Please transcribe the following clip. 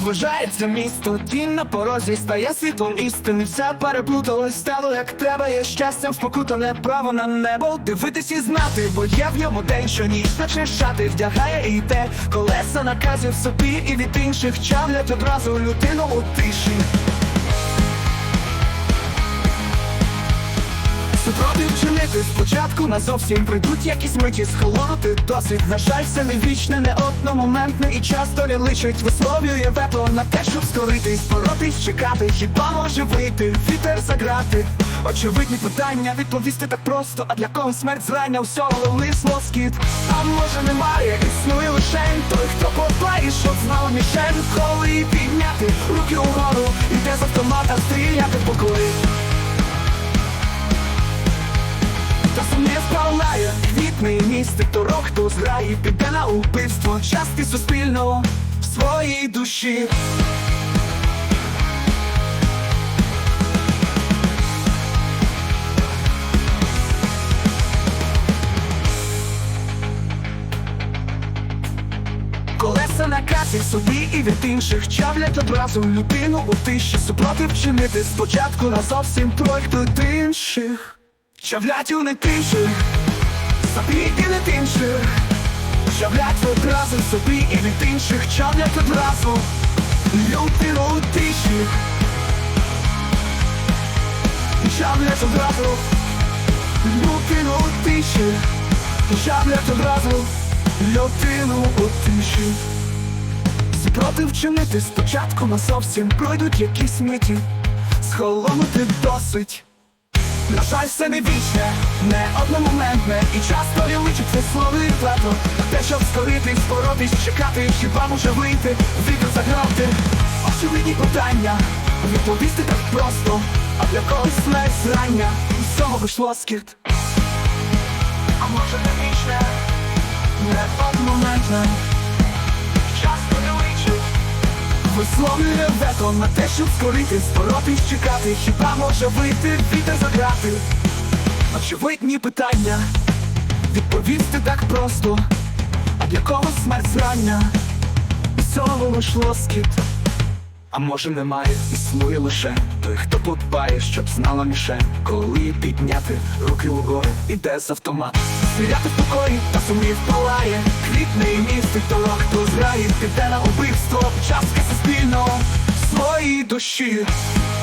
вважається місто, тінь на порозі стає світлом істини. Все переплуталось, стало як треба, є щастям спокутане право на небо. Дивитись і знати, бо є в ньому день, що ніч наче шати вдягає і йде колеса наказів собі і від інших чавлять одразу людину у тиші. Супротив спочатку на зовсім прийдуть якісь миті схолонути досить На жаль, все не вічне, не одномоментне. І часто лічить висловлює вето на те, щоб скоритись, боротись, чекати, хіба може вийти, вітер заграти? Очевидні питання відповісти так просто, а для кого смерть зрання всього лиш лоскіт. А може немає, існує лише той, хто подбає, щоб знав мішень. Коли підняти руки угору, іде з автомата стріляти по колі Спалає квітний містик торок, хто зграє, піде на убивство. Частки суспільного в своїй душі. Колеса на касі собі і від інших чавлять одразу людину у тиші. Супротив чинити спочатку на зовсім тройх Чавлять у них інших, собі і від інших. Чавлять одразу собі і від інших чавлять одразу людину у тиші. Чавлять одразу людину у тиші. Чавлять одразу людину у тиші. Спротив чинити спочатку на зовсім пройдуть якісь миті, схолонути досить. На жаль, все не вічне, не одномоментне. І часто я личить це слово і плато. Те, щоб скоритись, боротись, чекати Хіба може вийти, вітер заграти. Очевидні питання, відповісти так просто. А для когось смерть зрання з цього вийшло скіт. А може не вічне, не одномоментне Висловлює вето на те, щоб скоритись, боротись, чекати, хіба може вийти, вітер заграти? Очевидні питання, відповісти так просто, а для кого смерть зрання? І цього лиш лоскіт. А може немає, існує лише той, хто подбає, щоб знала мішень, коли підняти руки угору, іде з автомат. Стріляти в покої, та сумнів палає, квітний містик того, хто зграє, піде на убивство, частки суспільного в своїй душі.